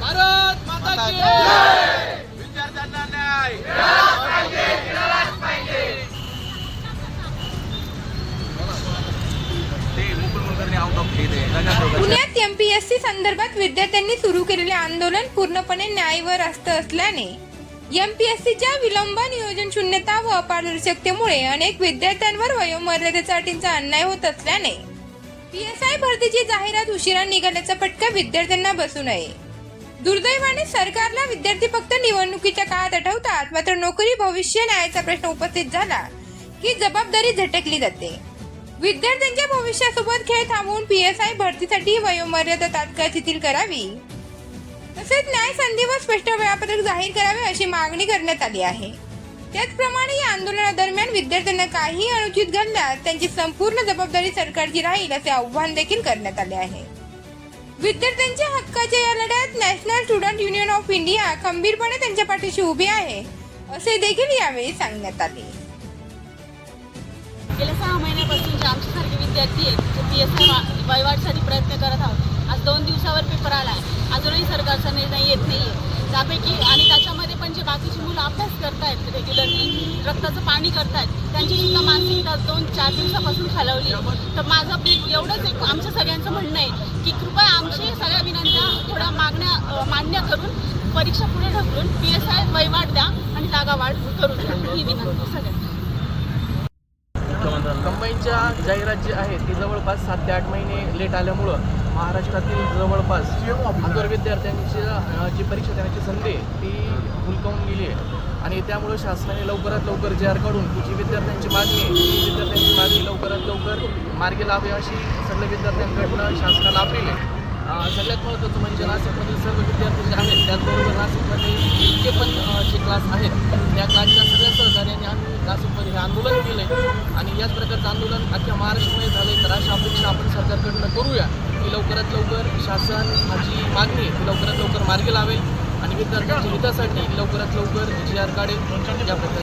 भारत माता विद्यार्थ्यांना न्याय. पुण्यात एमपीएससी संदर्भात विद्यार्थ्यांनी सुरू केलेले आंदोलन पूर्णपणे न्यायवर असत असल्याने एमपीएससीच्या विलंब नियोजन शून्यता व अपारदर्शकतेमुळे अनेक विद्यार्थ्यांवर वयोमर्यादेच्या अटींचा अन्याय होत असल्याने पीएसआय भरतीची जाहिरात उशिरा निघाल्याचा फटका विद्यार्थ्यांना बसू नये. दुर्दैवाने सरकारला विद्यार्थी फक्त निवडणुकीच्या काळात आठवतात मात्र नोकरी भविष्य न्यायाचा प्रश्न उपस्थित झाला की जबाबदारी झटकली जाते. विद्यार्थ्यांच्या भविष्यासोबत खेळ थांबवून पी एस आय भरतीसाठी वयोमर्यादा तात्काळ शिथिल करावी. तसेच न्याय संधी व स्पष्ट वेळापत्रक जाहीर करावे अशी मागणी करण्यात आली आहे. त्याचप्रमाणे या आंदोलनादरम्यान विद्यार्थ्यांना काही अनुचित घडल्यास त्यांची संपूर्ण जबाबदारी सरकारची राहील असे आव्हान देखील करण्यात आले आहे. विद्यार्थ्यांच्या हक्काच्या या लढ्यात National Student Union of India खंबीरपणे त्यांच्या पाठीशी उभी आहे असे देखील यावेळी सांगण्यात आले. गेल्या सहा महिन्यापासून विद्यार्थी आहेत जे पी एस आय वहिवाटसाठी प्रयत्न करत आहोत. आज दोन दिवसावर पेपर आला आहे अजूनही सरकारचा निर्णय येत नाही आहे त्यापैकी आणि त्याच्यामध्ये पण जे बाकीची मुलं अभ्यास करतायत रेग्युलरली रक्ताचं पाणी करतायत त्यांची सुद्धा मानसिकता दोन चार दिवसापासून खालवली तर माझं एवढंच एक आमच्या सगळ्यांचं म्हणणं आहे की कृपया आमची सगळ्या विनंत्या थोड्या मागण्या मान्य करून परीक्षा पुढे ढकलून पी एस आय वयवाट द्या आणि जागा वाढ करून द्या ही विनंती सगळ्यांना. कंबाईनच्या जाहिरात जी आहे ती जवळपास सात ते आठ महिने लेट आल्यामुळं महाराष्ट्रातील जवळपास आंदोर विद्यार्थ्यांची जी परीक्षा देण्याची संधी ती हुलकावून गेली आहे. आणि त्यामुळं शासनाने लवकरात लवकर जे आर काढून जी विद्यार्थ्यांची मागणी आहे ती विद्यार्थ्यांची मागणी लवकरात लवकर मार्गी लावे अशी सगळ्या विद्यार्थ्यांकडनं शासनाला अपील आहे. सगळ्यात महत्त्वाचं म्हणजे नाशिकमधील सर्व विद्यार्थी जे आहेत त्याचबरोबर नाशिकमध्ये इतके पण जे क्लास आहेत त्या क्लासच्या सगळ्या सहकार्याने आम्ही नाशिकमध्ये हे आंदोलन केलं आहे आणि याच प्रकारचं आंदोलन अख्ख्या महाराष्ट्रामध्ये झालं आहे तर अशा अपेक्षा आपण सरकारकडनं करूया की लवकरात लवकर शासन हा जी मागणी आहे ती लवकरात लवकर मार्गी लावेल. आणि विद्यार्थ्यांच्या हितासाठी लवकरात लवकर जी आर काढेल. या प्रकारे